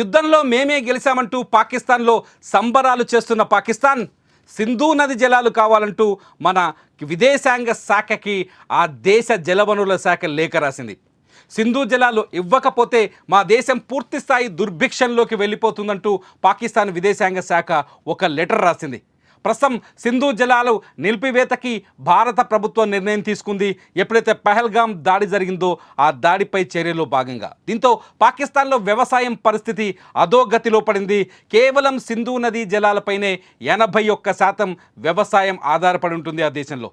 యుద్ధంలో మేమే గెలిచామంటూ పాకిస్తాన్లో సంబరాలు చేస్తున్న పాకిస్తాన్ సింధు నది జలాలు కావాలంటూ మన విదేశాంగ శాఖకి ఆ దేశ జలవనరుల శాఖ లేఖ రాసింది. సింధు జలాలు ఇవ్వకపోతే మా దేశం పూర్తిస్థాయి దుర్భిక్షంలోకి వెళ్ళిపోతుందంటూ పాకిస్తాన్ విదేశాంగ శాఖ ఒక లెటర్ రాసింది. ప్రస్తుతం సింధు జలాలు నిలిపివేతకి భారత ప్రభుత్వం నిర్ణయం తీసుకుంది. ఎప్పుడైతే పహల్గాం దాడి జరిగిందో ఆ దాడిపై చర్యలో భాగంగా. దీంతో పాకిస్తాన్లో వ్యవసాయం పరిస్థితి అధోగతిలో పడింది. కేవలం సింధు నదీ జలాలపైనే ఎనభై ఒక్క శాతం వ్యవసాయం ఆధారపడి ఉంటుంది ఆ దేశంలో.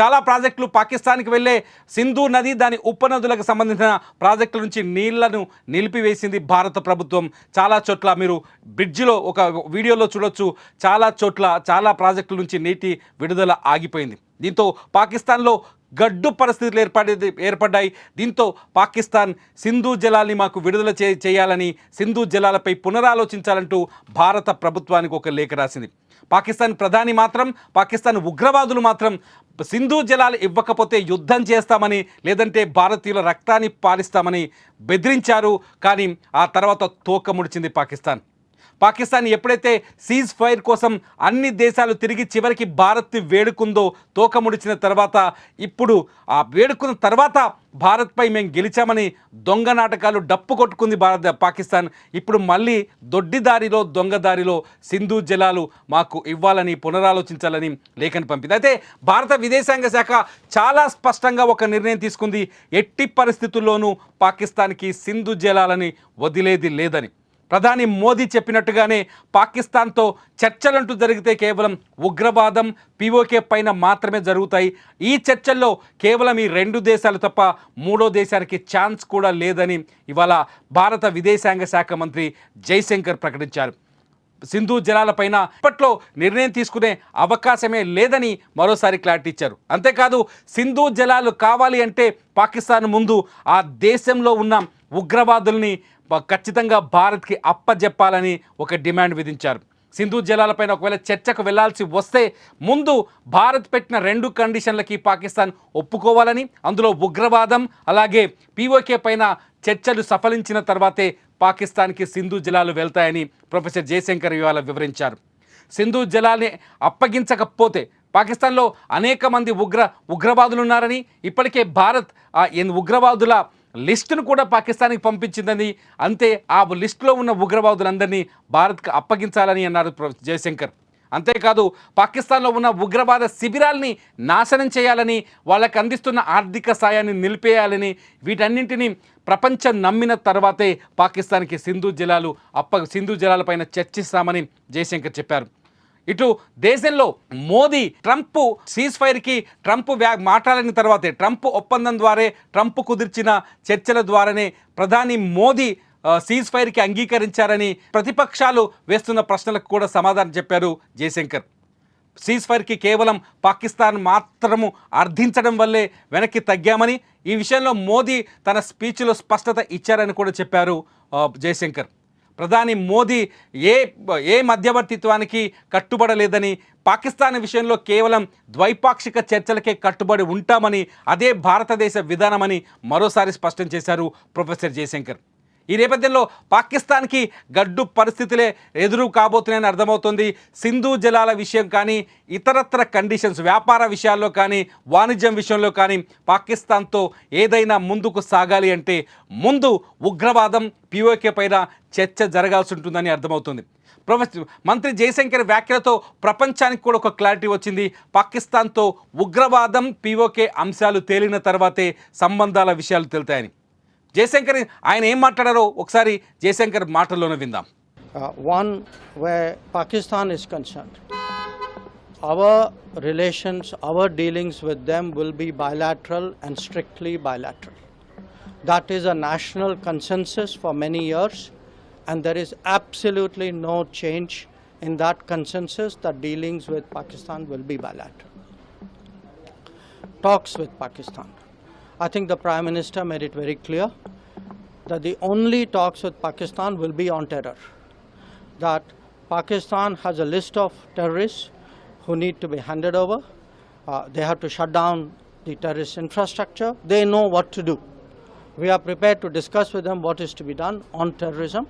చాలా ప్రాజెక్టులు పాకిస్తాన్కి వెళ్ళే సింధు నది దాని ఉపనదులకు సంబంధించిన ప్రాజెక్టుల నుంచి నీళ్ళను నిలిపివేసింది భారత ప్రభుత్వం. చాలా చోట్ల మీరు బ్రిడ్జిలో ఒక వీడియోలో చూడొచ్చు. చాలా చోట్ల చాలా ప్రాజెక్టుల నుంచి నీటి విడుదల ఆగిపోయింది. దీంతో పాకిస్తాన్లో గడ్డు పరిస్థితులు ఏర్పడి ఏర్పడ్డాయి. దీంతో పాకిస్తాన్ సింధు జలాల్ని మాకు విడుదల చే చేయాలని సింధు జలాలపై పునరాలోచించాలంటూ భారత ప్రభుత్వానికి ఒక లేఖ రాసింది. పాకిస్తాన్ ప్రధాని మాత్రం పాకిస్తాన్ ఉగ్రవాదులు మాత్రం సింధు జలాలు ఇవ్వకపోతే యుద్ధం చేస్తామని లేదంటే భారతీయుల రక్తాన్ని పాలిస్తామని బెదిరించారు. కానీ ఆ తర్వాత తోక ముడిచింది పాకిస్తాన్. పాకిస్తాన్ ఎప్పుడైతే సీజ్ ఫైర్ కోసం అన్ని దేశాలు తిరిగి చివరికి భారత్ వేడుకుందో తోకముడిచిన తర్వాత ఇప్పుడు ఆ వేడుకున్న తర్వాత భారత్పై మేము గెలిచామని దొంగ నాటకాలు డప్పు కొట్టుకుంది భారత పాకిస్తాన్. ఇప్పుడు మళ్ళీ దొడ్డిదారిలో దొంగదారిలో సింధు జలాలు మాకు ఇవ్వాలని పునరాలోచించాలని లేఖను పంపింది. అయితే భారత విదేశాంగ శాఖ చాలా స్పష్టంగా ఒక నిర్ణయం తీసుకుంది. ఎట్టి పరిస్థితుల్లోనూ పాకిస్తాన్కి సింధు జలాలని వదిలేది లేదని. ప్రధాని మోదీ చెప్పినట్టుగానే పాకిస్తాన్తో చర్చలంటూ జరిగితే కేవలం ఉగ్రవాదం పీఓకే పైన మాత్రమే జరుగుతాయి. ఈ చర్చల్లో కేవలం ఈ రెండు దేశాలు తప్ప మూడో దేశానికి ఛాన్స్ కూడా లేదని ఇవాళ భారత విదేశాంగ శాఖ మంత్రి జైశంకర్ ప్రకటించారు. సింధు జలాలపైన ఇప్పట్లో నిర్ణయం తీసుకునే అవకాశమే లేదని మరోసారి క్లారిటీ ఇచ్చారు. అంతేకాదు సింధు జలాలు కావాలి అంటే పాకిస్తాన్ ముందు ఆ దేశంలో ఉన్న ఉగ్రవాదుల్ని ఖచ్చితంగా భారత్కి అప్పజెప్పాలని ఒక డిమాండ్ విధించారు. సింధు జలాలపైన ఒకవేళ చర్చకు వెళ్ళాల్సి వస్తే ముందు భారత్ పెట్టిన రెండు కండిషన్లకి పాకిస్తాన్ ఒప్పుకోవాలని అందులో ఉగ్రవాదం అలాగే పీఓకే పైన చర్చలు సఫలించిన తర్వాతే పాకిస్తాన్కి సింధు జలాలు వెళ్తాయని ప్రొఫెసర్ జయశంకర్ ఇవాళ వివరించారు. సింధు జలాన్ని అప్పగించకపోతే పాకిస్తాన్లో అనేక మంది ఉగ్ర ఉగ్రవాదులు ఉన్నారని ఇప్పటికే భారత్ ఆ ఎన్ ఉగ్రవాదుల లిస్టును కూడా పాకిస్తాన్కి పంపించిందని అంతే ఆ లిస్టులో ఉన్న ఉగ్రవాదులందరినీ భారత్కు అప్పగించాలని అన్నారు జయశంకర్. అంతేకాదు పాకిస్తాన్లో ఉన్న ఉగ్రవాద శిబిరాల్ని నాశనం చేయాలని వాళ్ళకి అందిస్తున్న ఆర్థిక సాయాన్ని నిలిపేయాలని వీటన్నింటినీ ప్రపంచం నమ్మిన తర్వాతే పాకిస్తాన్కి సింధు జలాలు అప్ప సింధు జలాలపైన చర్చిస్తామని జయశంకర్ చెప్పారు. ఇటు దేశంలో మోదీ ట్రంప్ సీజ్ ఫైర్కి ట్రంప్ వ్యా మాట్లాడిన తర్వాతే ట్రంప్ ఒప్పందం ద్వారే ట్రంప్ కుదిర్చిన చర్చల ద్వారానే ప్రధాని మోదీ సీజ్ ఫైర్కి అంగీకరించారని ప్రతిపక్షాలు వేస్తున్న ప్రశ్నలకు కూడా సమాధానం చెప్పారు జయశంకర్. సీజ్ ఫైర్కి కేవలం పాకిస్తాన్ మాత్రము అర్థించడం వల్లే వెనక్కి తగ్గామని ఈ విషయంలో మోదీ తన స్పీచ్లో స్పష్టత ఇచ్చారని కూడా చెప్పారు జయశంకర్. ప్రధాని మోదీ ఏ ఏ మధ్యవర్తిత్వానికి కట్టుబడలేదని పాకిస్తాన్ విషయంలో కేవలం ద్వైపాక్షిక చర్చలకే కట్టుబడి ఉంటామని అదే భారతదేశ విధానమని మరోసారి స్పష్టం చేశారు ప్రొఫెసర్ జయశంకర్. ఈ నేపథ్యంలో పాకిస్తాన్కి గడ్డు పరిస్థితులే ఎదురు కాబోతున్నాయని అర్థమవుతుంది. సింధు జలాల విషయం కానీ ఇతరత్ర కండిషన్స్ వ్యాపార విషయాల్లో కానీ వాణిజ్యం విషయంలో కానీ పాకిస్తాన్తో ఏదైనా ముందుకు సాగాలి అంటే ముందు ఉగ్రవాదం పిఓకే పైన చర్చ జరగాల్సి ఉంటుందని అర్థమవుతుంది. ప్రొఫెసర్ మంత్రి జయశంకర్ వ్యాఖ్యలతో ప్రపంచానికి కూడా ఒక క్లారిటీ వచ్చింది. పాకిస్తాన్తో ఉగ్రవాదం పిఓకే అంశాలు తేలిన తర్వాతే సంబంధాల విషయాలు తెలుతాయని. జయశంకర్ ఆయన ఏం మాట్లాడారో ఒకసారి జయశంకర్ మాటల్లోనే విందాం Uh, one where Pakistan is concerned. Our relations, our dealings with them will be bilateral and strictly bilateral. That is a national consensus for many years, and there is absolutely no change in that consensus that dealings with Pakistan will be bilateral. Talks with Pakistan. I think the Prime Minister made it very clear that the only talks with Pakistan will be on terror. That Pakistan has a list of terrorists who need to be handed over. Uh, they have to shut down the terrorist infrastructure. They know what to do. We are prepared to discuss with them what is to be done on terrorism.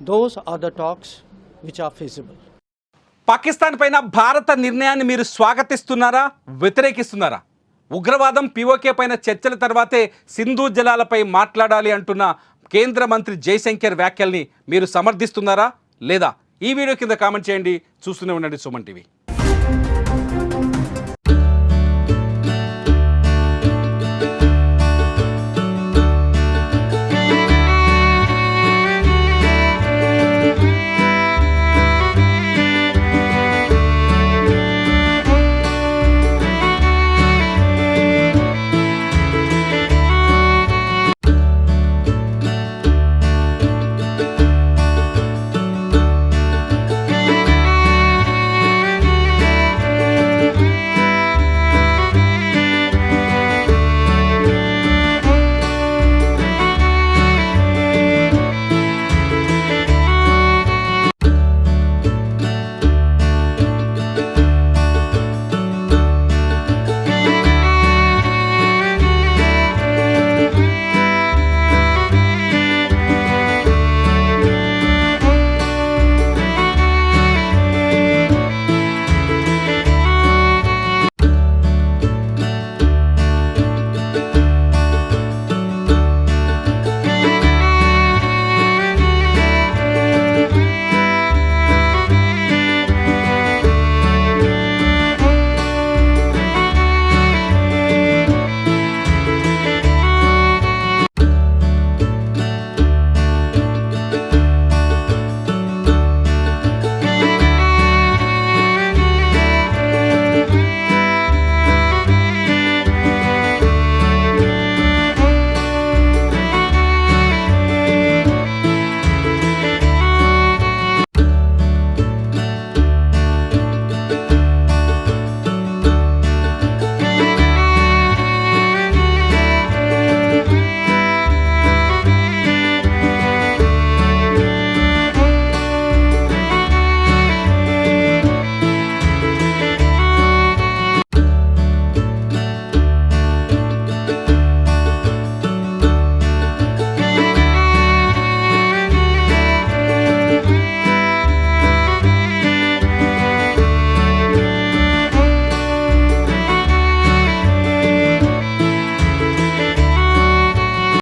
Those are the talks which are feasible. Pakistan పైన భారత నిర్ణయాన్ని మీరు స్వాగతిస్తున్నారా వ్యతిరేకిస్తున్నారా ఉగ్రవాదం PoK పైన చర్చల తర్వాతే సింధు జలాలపై మాట్లాడాలి అంటున్న కేంద్ర మంత్రి జయశంకర్ వ్యాఖ్యల్ని మీరు సమర్థిస్తున్నారా లేదా? ఈ వీడియో కింద కామెంట్ చేయండి. చూస్తూనే ఉండండి సుమన్ టీవీ.